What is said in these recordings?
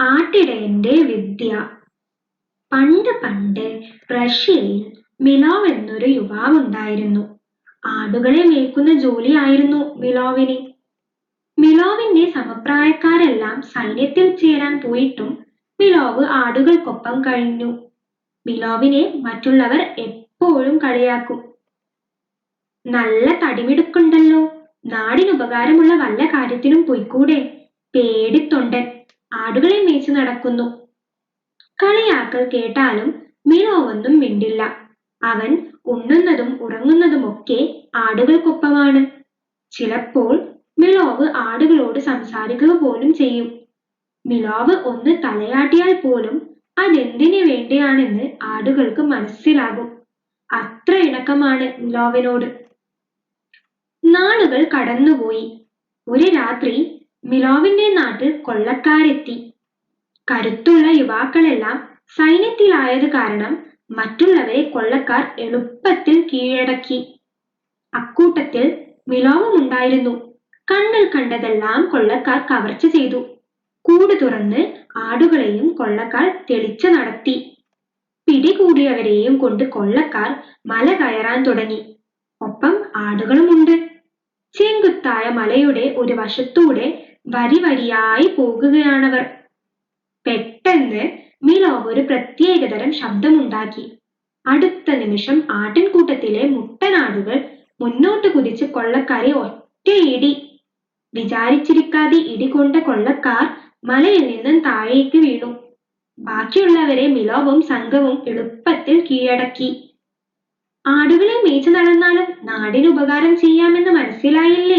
ആട്ടിടയന്റെ വിദ്യ. പണ്ട് പണ്ട് റഷ്യയിൽ മിലോവ് എന്നൊരു യുവാവുണ്ടായിരുന്നു. ആടുകളെ മേയ്ക്കുന്ന ജോലിയായിരുന്നു മിലോവിന്. മിലോവിന്റെ സമപ്രായക്കാരെല്ലാം സൈന്യത്തിൽ ചേരാൻ പോയിട്ടും മിലോവ് ആടുകൾക്കൊപ്പം കഴിഞ്ഞു. മിലോവിനെ മറ്റുള്ളവർ എപ്പോഴും കളിയാക്കും. നല്ല തടിമിടുക്കുണ്ടല്ലോ. നാടിനുപകാരമുള്ള വല്ല കാര്യത്തിനും പൊയ്ക്കൂടെ. പേടിത്തൊണ്ടൻ. ആടുകളെ മേച്ച് നടക്കുന്നു. കളിയാക്കൽ കേട്ടാലും മിലോവൊന്നും മിണ്ടില്ല. അവൻ ഉണ്ണുന്നതും ഉറങ്ങുന്നതുമൊക്കെ ആടുകൾക്കൊപ്പമാണ്. ചിലപ്പോൾ മിലോവ് ആടുകളോട് സംസാരിക്കുക പോലും ചെയ്യും. മിലോവ് ഒന്ന് തലയാട്ടിയാൽ പോലും അതെന്തിനു വേണ്ടിയാണെന്ന് ആടുകൾക്ക് മനസ്സിലാകും. അത്ര ഇണക്കമാണ് മിലോവിനോട് നാളുകൾ കടന്നുപോയി. ഒരു രാത്രി മിലോവിന്റെ നാട്ടിൽ കൊള്ളക്കാരെത്തി. കരുത്തുള്ള യുവാക്കളെല്ലാം സൈന്യത്തിലായത് കാരണം മറ്റുള്ളവരെ കൊള്ളക്കാർ എളുപ്പത്തിൽ കീഴടക്കി. അക്കൂട്ടത്തിൽ മിലോവുമുണ്ടായിരുന്നു കണ്ണിൽ കണ്ടതെല്ലാം കൊള്ളക്കാർ കവർച്ച ചെയ്തു. കൂട് തുറന്ന് ആടുകളെയും കൊള്ളക്കാർ തെളിച്ചു നടത്തി. പിടികൂടിയവരെയും കൊണ്ട് കൊള്ളക്കാർ മല കയറാൻ തുടങ്ങി. ഒപ്പം ആടുകളുമുണ്ട്. ചെങ്കുത്തായ മലയുടെ ഒരു വശത്തൂടെ വരി വരിയായി പോകുകയാണവർ. പെട്ടെന്ന് മിലോവ് ഒരു പ്രത്യേകതരം ശബ്ദമുണ്ടാക്കി. അടുത്ത നിമിഷം ആട്ടിൻകൂട്ടത്തിലെ മുട്ടനാടുകൾ മുന്നോട്ട് കുതിച്ച് കൊള്ളക്കാരെ ഒറ്റയിടി. വിചാരിച്ചിരിക്കാതെ ഇടികൊണ്ട കൊള്ളക്കാർ മലയിൽ നിന്നും താഴേക്ക് വീണു. ബാക്കിയുള്ളവരെ മിലോവും സംഘവും എളുപ്പത്തിൽ കീഴടക്കി. ആടുകളെ മേച്ചു നടന്നാലും നാടിന് ഉപകാരം ചെയ്യാമെന്ന് മനസ്സിലായില്ലേ?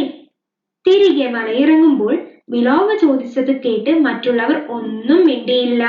തിരികെ മലയിറങ്ങുമ്പോൾ വിലോമ ചോദിച്ചത് കേട്ട് മറ്റുള്ളവർ ഒന്നും മിണ്ടിയില്ല.